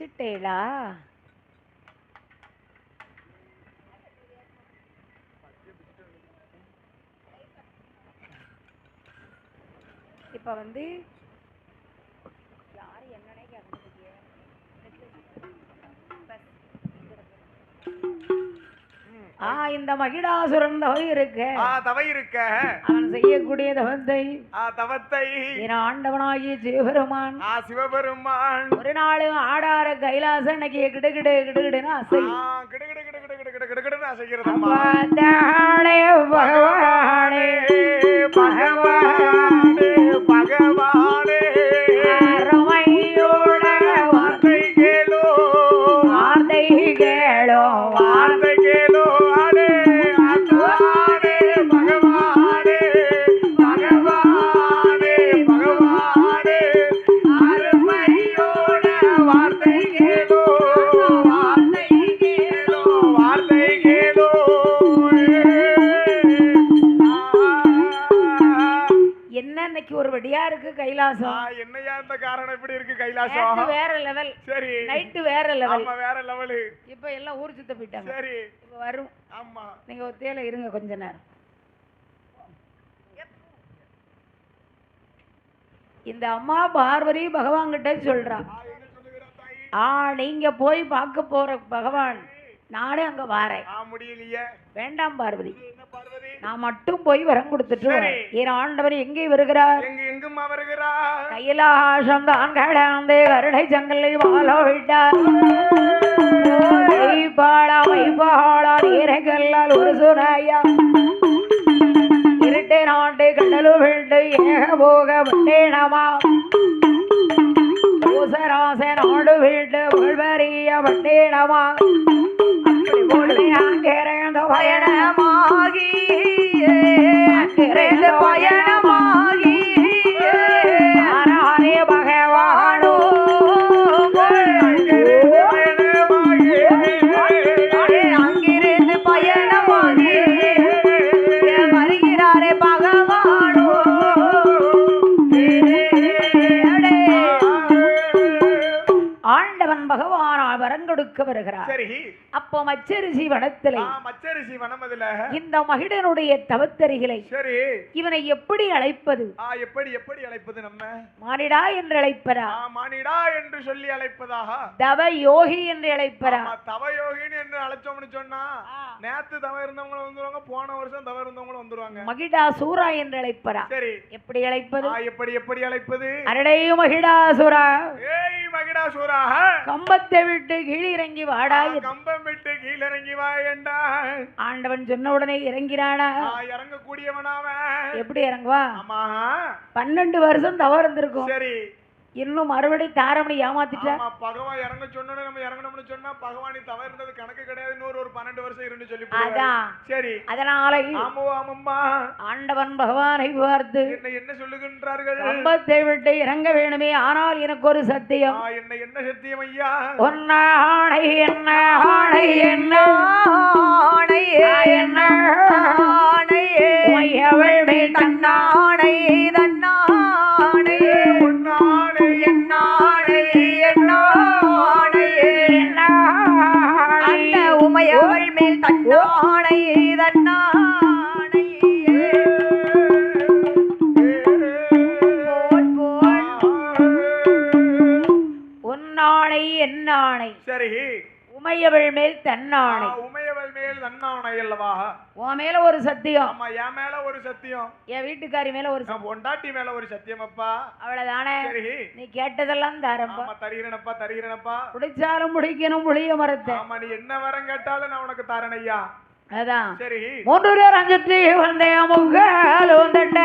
வச்சுட்டேடா. இப்ப வந்து ஆ இந்த மகிடாசுரன் தவை இருக்க. ஆ தவை இருக்க. அவன் செய்யக்கூடிய தவத்தை தவத்தை. என் ஆண்டவனாகிய சிவபெருமான் ஆ சிவபெருமான். ஒரு நாள் ஆடார கைலாச அன்னைக்கு கிடு கிடு கிடு கிடுன்னு அசை. கிடு கிடு கிடு கிடு கிடு கிடு கிடுன்னு அசைக்கிறது பகவானே. பகவானே பகவான். கைலாசம் வேற லெவல் சரி. நைட்டு வேற லெவல் ஆமா வேற லெவலு இப்ப எல்லாம் ஊர் சுத்த போயிட்டாங்க. சரி. இப்ப வரும். ஆமா. நீங்க ஒத்தையில இருங்க கொஞ்ச நேரம். இந்த அம்மா பார்வதி பகவான் கிட்ட சொல்றா ஆ நீங்க போய் பார்க்க போற பகவான். நானே அங்க வாரேன். முடியலையே. வேண்டாம் பார்வதி. நான் மட்டும் போய் வரம் கொடுத்துட்டு. என் ஆண்டவர் எங்கே வருகிறார்? எங்க எங்குமா வருகிறா கைலாசம் தான் கடந்து கருணை சங்கலை வாழ விட்டார். மைபாடா நீரைக்கல்லால் ஒரு சுனையா. இருட்டு நாட்டு கடலு விட்டு ஏக போக வந்தேனமா. பூசராச நாடு விட்டு போலே அங்கிருந்து பயணமாகி பயணமா கொடுக்க வருகிறார். சரி. அப்போ மச்சரிசி வனத்திலே மச்சரிசி வனம் அதுல இந்த மகிடனுடைய தவத்தரிகளை சரி. இவனை எப்படி அழைப்பது? எப்படி எப்படி அழைப்பது நம்ம? மானிடா என்று அழைப்பதா? ஆ மானிடா என்று சொல்லி அழைப்பதாக. தவ யோகி என்று அழைப்பதா? ஆமா, தவயோகினி என்று அழைச்சோம்னு சொன்னா. நேத்து தவ இருந்தவங்களும் வந்துருவாங்க போன வருஷம் தவ இருந்தவங்களும் வந்துருவாங்க. மகிடா சூரா என்று அழைப்பதா? சரி. எப்படி அழைப்பது? எப்படி எப்படி அழைப்பது? அரடையு மகிடாசுரா ஏய் மகிடாசூரா கம்பத்தை விட்டு கீழிறங்கி வாடாய் கம்பம் விட்டு கீழிறங்கி வா என்றா ஆண்டவன் சொன்ன உடனே இறங்கிறானா ஆ, இறங்கக்கூடியவனாவன் எப்படி இறங்குவா? பன்னெண்டு வருஷம் தவறு இருந்திருக்கும். சரி. இன்னும் மறுபடி தாரமணி ஏமாத்திட்டா? பகவான் இறங்க சொன்னோன்னு நம்ம இறங்கணும்னு சொன்னா பகவானி தவறு இருந்தது கணக்கு கிடையாது. இன்னொரு ஒரு பன்னெண்டு வருஷம் இருந்து சொல்லி. அதான். சரி. அதனால ஆமோ ஆமம்மா. ஆண்டவன் பகவானை பார்த்து என்ன என்ன சொல்லுகின்றார்கள்? கம்பத்தை விட்டு இறங்க வேணுமே ஆனால் எனக்கு ஒரு சத்தியம். ஆ, என்ன என்ன சத்தியம் ஐயா? ஒன்ன ஆணை என்ன ஆணை என்ன? ஆணை என்ன? மேல் தன்னாணை தன்னாணை உமையவள் மேல் தன்னாணை. உமையவள் மேல் நன்னாணை அல்லவா? உன் மேல ஒரு சத்தியம். ஆமா என் மேல ஒரு சத்தியம். என் வீட்டுக்காரி மேல ஒரு பொண்டாட்டி மேல ஒரு சத்தியம் அப்பா. அவ்வளவுதானே? நீ கேட்டதெல்லாம் தாரப்பா தருகிறேனப்பா தருகிறேனப்பா. பிடிச்சாலும் பிடிக்கணும் புளிய மரத்தை. ஆமா நீ என்ன வரம் கேட்டாலும் நான் உனக்கு தரேன் ஐயா. அதான். சரி. மூன்று பேர் அஞ்சுற்றி வந்தேன் முக்காலும் தண்ட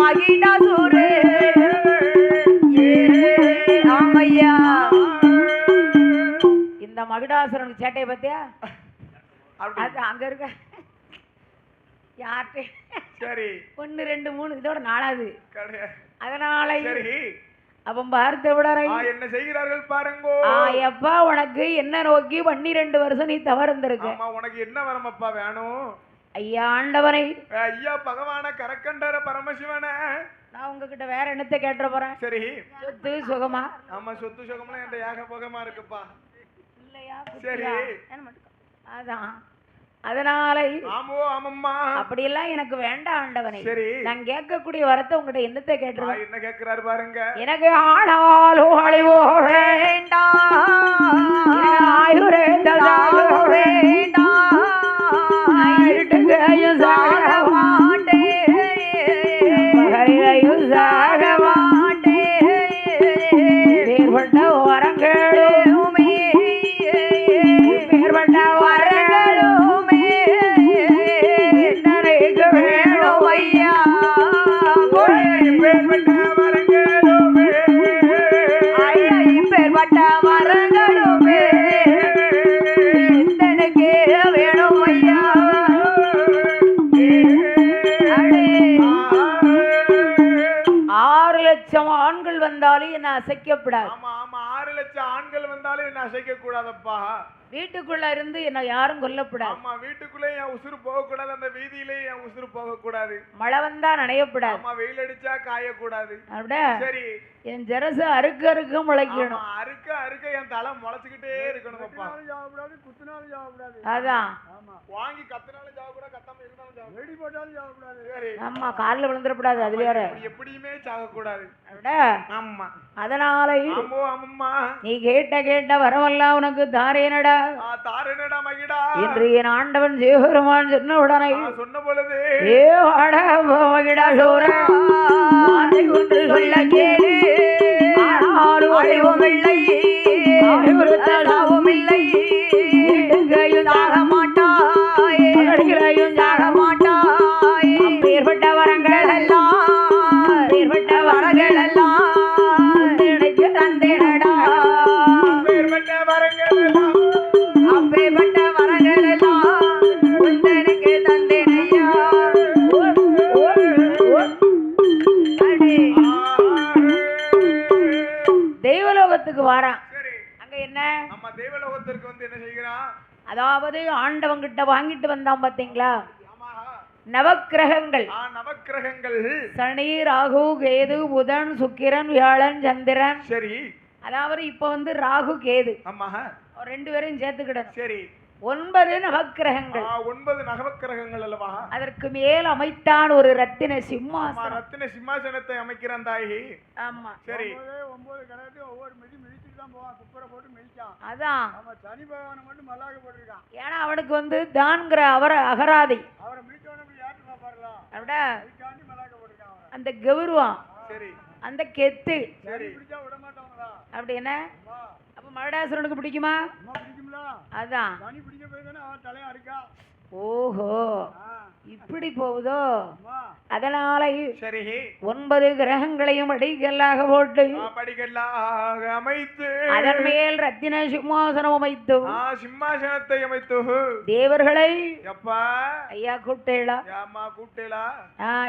மகிடாசூரே ஏ ஆமையா. இந்த மகுடாசுரனுக்கு சேட்டையை அது அங்க இருக்க. யார்கிட்ட? சரி. ஒன்னு ரெண்டு மூணு இதோட நாலாவது. அதனால அவன் பார்த்து விடறை என்ன செய்கிறார்கள் பாருங்கோ. எப்பா உனக்கு என்ன நோக்கி பன்னிரெண்டு வருஷம் நீ தவறுந்திருக்க ஆமா உனக்கு என்ன வரமப்பா வேணும்? ஐயா ஆண்டவனை ஐயா பகவான கரக்கண்டர பரமசிவன. நான் உங்ககிட்ட வேற என்னத்தை கேட்டுற போறேன்? சரி. சொத்து சுகமா? ஆமா சொத்து சுகம்லாம் என்கிட்ட ஏக போகமா இருக்குப்பா. இல்லையா சரி? அதான். அதனால ஆமோ ஆமம்மா. அப்படியெல்லாம் எனக்கு வேண்டாம் ஆண்டவனை. சரி. நான் கேட்கக்கூடிய வரத்தை உங்ககிட்ட என்னத்தை கேட்டுருவேன் என்ன கேக்குறாரு பாருங்க. எனக்கு ஆனாலோ அழிவோ வேண்டாம். என்ன அசைக்கப்படாது ஆமா ஆமா ஆறு லட்சம் ஆண்கள் வந்தாலும் என்ன அசைக்க கூடாதப்பா வீட்டுக்குள்ள இருந்து என்ன யாரும் கொல்லப்படாது ஆமா வீட்டுக்குள்ளே என் உசுறு போக கூடாது அந்த வீதியிலே என் உசுறு போக கூடாது மழை வந்தா நனையப்படாது ஆமா வெயில் அடிச்சா காயக்கூடாது. அப்படியே? சரி. என் ஜெரசு அறுக்க அறுக்க முளைக்கணும். அறுக்க அறுக்க என் தலை முளைச்சுக்கிட்டே இருக்கணும் அப்பா சாப்பிடாது குத்துனாலும் சாப்பிடாது அதான். ஆமா. வாங்கி கத்துனாலும் சாப்பிட கத்தாம இருந்தாலும் வெடி போட்டாலும் சாப்பிடாது சரி. ஆமா காலில் விழுந்துடக்கூடாது அது வேற எப்படியுமே சாகக்கூடாது. அப்படியே? ஆமா. அதனால நீ கேட்ட கேட்ட வரவெல்லாம் உனக்கு தாரேனடா. தாரனடா மகிடா என்று என் ஆண்டவன் சிவபெருமான் சொன்ன உடனே சொன்ன பொழுது ஏ வாடா மகிடா சோர. ஒன்று சொல்ல கேளு. ஆனாலும் அழிவும் இல்லை. தேவலோகத்திற்கு வந்து என்ன செய்கிறான்? அதாவது ஆண்டவங்கிட்ட வாங்கிட்டு வந்தான் பாத்தீங்களா நவக்கிரகங்கள். ஆ நவக்கிரகங்கள். சனி ராகு கேது புதன் சுக்கிரன் வியாழன் சந்திரன். சரி. அதாவது இப்ப வந்து ராகு கேது. ஆமா ரெண்டு பேரையும் சேர்த்துக்கிடணும். சரி. ஒன்பது ஆ, நவக்கிரகங்கள் ஒன்பது நவக்கிரகங்கள் அல்லவா? அதற்கு மேல் அமைத்தான் ஒரு ரத்தின சிம்மாசனம். ரத்தின சிம்மாசனத்தை அமைக்கிறான் தாயி. ஆமா. சரி. ஒன்பது ஒன்பது கிடக்கு ஒவ்வொரு மிதி மிதிச்சுட்டு தான் போவான். குப்பரை போட்டு மிதிச்சான். அதான். அவன் சனி பகவானை மட்டும் மல்லாக்க போட்டிருக்கான். ஏன்னா அவனுக்கு வந்து தான்கிற அவர அகராதி. அவரை மிதிச்சவன போய் ஏற்று பார்ப்பாருலாம் அப்படியா அதுக்காண்டி மல்லாக்க போட்டிருக்கான் அவரை. அந்த கௌரவம் சரி. அந்த கெத்து. சரி. பிடிச்சா விட மாட்டாங்களா அப்படி என்ன? அப்ப மருடாசுரனுக்கு பிடிக்குமா? பிடிக்கும்ல? அதான். சனி பிடிக்க போய் தானே அவன் தலையா இருக்கா ஓஹோ இப்படி போகுதோ? அம்மா அதனால சரி. ஒன்பது கிரகங்களையும் அடிக்கல்லாக போட்டு படிக்கல்லாக அமைத்து அதன் மேல் ரத்தின சிம்மாசனம் அமைத்து சிம்மாசனத்தை அமைத்து. தேவர்களை எப்பா? ஐயா கூப்பிட்டேளா ஏம்மா கூப்பிட்டேலா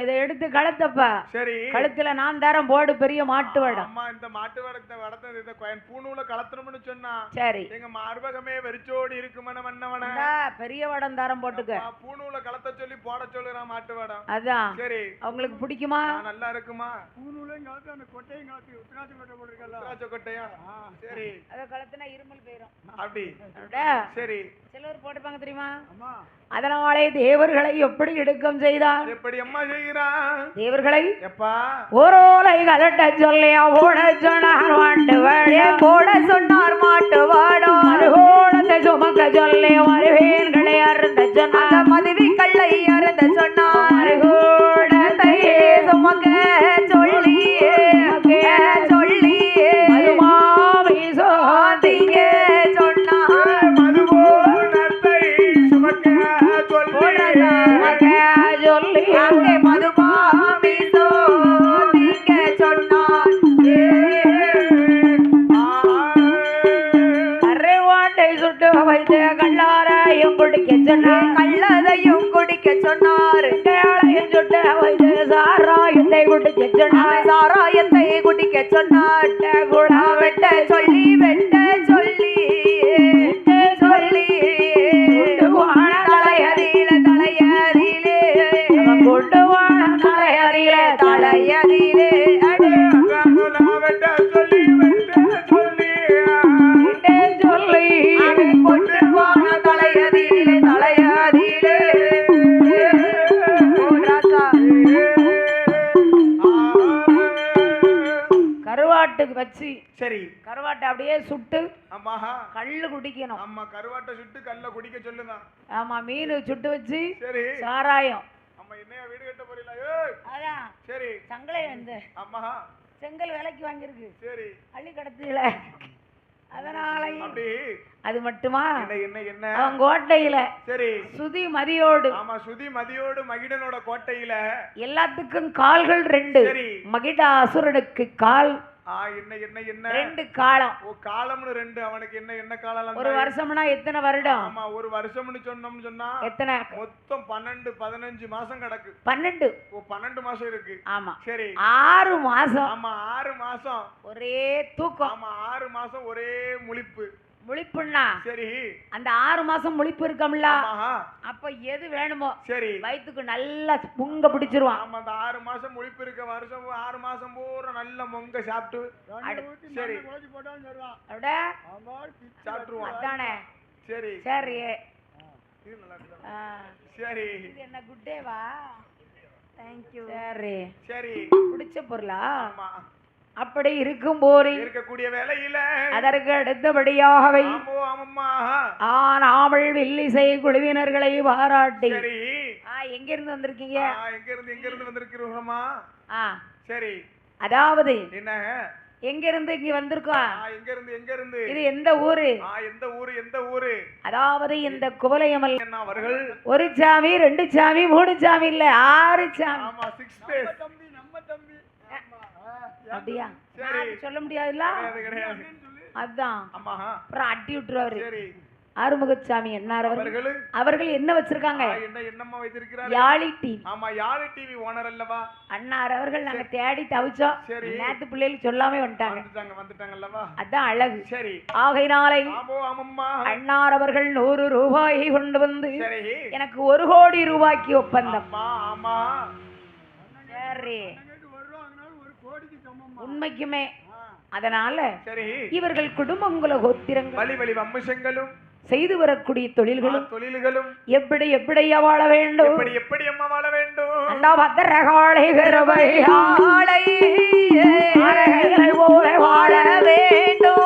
இதை எடுத்து கழுத்தப்பா. சரி. கழுத்துல நான் தரம் போடு பெரிய மாட்டு வடம். அம்மா இந்த மாட்டு வடத்தை வடத்தை இந்த பூணூல கலத்தணும்னு சொன்னா சரி. எங்க மார்பகமே வெறிச்சோடி இருக்குமன மன்னவன. இந்தா, பெரிய வடம் தரம் போட்டுக்க. பூணூல கலத்த சொல்லி போட சொல்லுறான் மாட்டு வடம் அதான் சரி. அவங்களுக்கு பிடிக்குமா? நல்லா இருக்குமா? பூநூலையும் காலத்து அந்த கொட்டையும் காலத்து. உத்தராட்சி கொட்டை போட்டிருக்கல திராட்சை கொட்டையும் சரி. அதை கழுத்துனா இருமல் போயிடும் அப்படி? சரி. சிலர் போட்டுப்பாங்க தெரியுமா? அம்மா. அதனாலே தேவர்களை எப்படி எடுக்கம் செய்தார்? எப்படி அம்மா செய்கிறான் தேவர்களை எப்பா? ஓரோலை கலட்ட சொல்லியா ஓட சொன்னார் வாண்டு வழியா போட சொன்னார் மாட்டு வாடம் மறுகோணத்தை சுமக்க சொல்லி வருவேன்களை அருந்த சொன்னார் மதுவி கல்லை அறந்த சொன்னார். கூட தையே சுமக்க குடிக்க கள்ளதையும் குடிக்க சொன்னார். சுட்ட வைத்து சாராயத்தை குடிக்க சொன்னார். சாராயத்தை குடிக்க சொன்னார். கூட வெட்ட சொல்லி வெட்ட அப்படியே சுட்டு ஆமா கல்லு குடிக்கணும். ஆமா கருவாட்டை சுட்டு கல்ல குடிக்க சொல்லுங்க. ஆமா மீன் சுட்டு வச்சு சரி. சாராயம். அம்மா என்னையா வீடு கட்ட போறீங்களா? ஏய். அதான். சரி. சங்கலை வந்து. அம்மா செங்கல் விலைக்கு வாங்கியிருக்கு. சரி. அள்ளி கடத்தில அதனால அது மட்டுமா? என்ன என்ன என்ன? அவன் கோட்டையில. சரி. சுதி மதியோடு. ஆமா சுதி மதியோடு மகிடனோட கோட்டையில. எல்லாத்துக்கும் கால்கள் ரெண்டு. சரி. மகிடாசுரனுக்கு கால். ஆ என்ன என்ன என்ன? ரெண்டு காலம். ஓ காலம்னு ரெண்டு. அவனுக்கு என்ன என்ன காலம் ஒரு வருஷம்னா எத்தனை வருடம்? ஆமா ஒரு வருஷம்னு சொன்னோம்னு சொன்னா எத்தனை? மொத்தம் பன்னெண்டு பதினஞ்சு மாசம் கிடக்கு. பன்னெண்டு. ஓ பன்னெண்டு மாசம் இருக்கு. ஆமா. சரி. ஆறு மாசம். ஆமா ஆறு மாசம். ஒரே தூக்கம். ஆமா ஆறு மாசம் ஒரே முழிப்பு. முழிப்புண்ணா. சரி. அந்த ஆறு மாசம் முழிப்பு இருக்கம்ல அப்ப எது வேணுமோ சரி. வயித்துக்கு நல்லா புங்க பிடிச்சிருவான். ஆமா அந்த ஆறு மாசம் முழிப்பு இருக்க வருஷம் ஆறு மாசம் பூரா நல்ல மொங்க சாப்பிட்டு சரி. அப்படியே சாப்பிட்டுருவான். அதானே. சரி. சரி. சரி. இது என்ன குட்டேவா தேங்க்யூ சரி. சரி. பிடிச்ச பொருளா? ஆமா. அப்படி இருக்கும் போது இருக்கக்கூடிய வேலையில. அதற்கு அடுத்தபடியாகவே ஆனாமல் வில்லிசை குழுவினர்களை பாராட்டி. எங்க இருந்து வந்திருக்கீங்க? எங்க இருந்து எங்க இருந்து வந்திருக்கிறோமா சரி. அதாவது என்ன? எங்க இருந்து இங்க வந்திருக்கோம் ஆ, எங்க இருந்து எங்க இருந்து இது எந்த ஊரு? ஆ எந்த ஊரு எந்த ஊரு? அதாவது இந்த குவலயமல் அவர்கள்? ஒரு சாமி ரெண்டு சாமி மூணு சாமி இல்ல ஆறு சாமி ஆமா சிக்ஸ் பேஸ் தம்பி நம்ம தம்பி ஆமா. ஆ, அப்படியா? சொல்ல முடியாதுல்ல? அதான். அப்புறம் அட்டி விட்டுருவாரு. ஆறுமுகசாமி என்னார் அவர்கள்? அவர்கள்? என்ன வச்சிருக்காங்க? யாழி டிவி ஆமா யாரு டிவி ஓனர் அல்லவா? அண்ணார் அவர்கள் நாங்க தேடி தவிச்சோம். நேத்து பிள்ளைகள் சொல்லாம வந்துட்டாங்க. வந்துட்டாங்க அல்லவா? அதான் அழகு. சரி. ஆகையினாலே ஆமோ ஆமம்மா. அண்ணார் அவர்கள் நூறு ரூபாயை கொண்டு வந்து எனக்கு ஒரு கோடி ரூபாய்க்கு ஒப்பந்தம். ஆமா. சரி அங்கிட்டு வருவோம் அதனால ஒரு கோடிக்கு சமமா உண்மைக்குமே. அதனால சரி. இவர்கள் குடும்பங்குல கோத்திரங்கள். வழி வழி வம்சங்களும். செய்து வரக்கூடிய தொழில்களும் தொழில்களும். எப்படி எப்படியா வாழ வேண்டும்? எப்படி எப்படி அம்மா வாழ வேண்டும்? அண்டா பத்திரகாளை ஆளை போல வாழ வாழ வேண்டும்.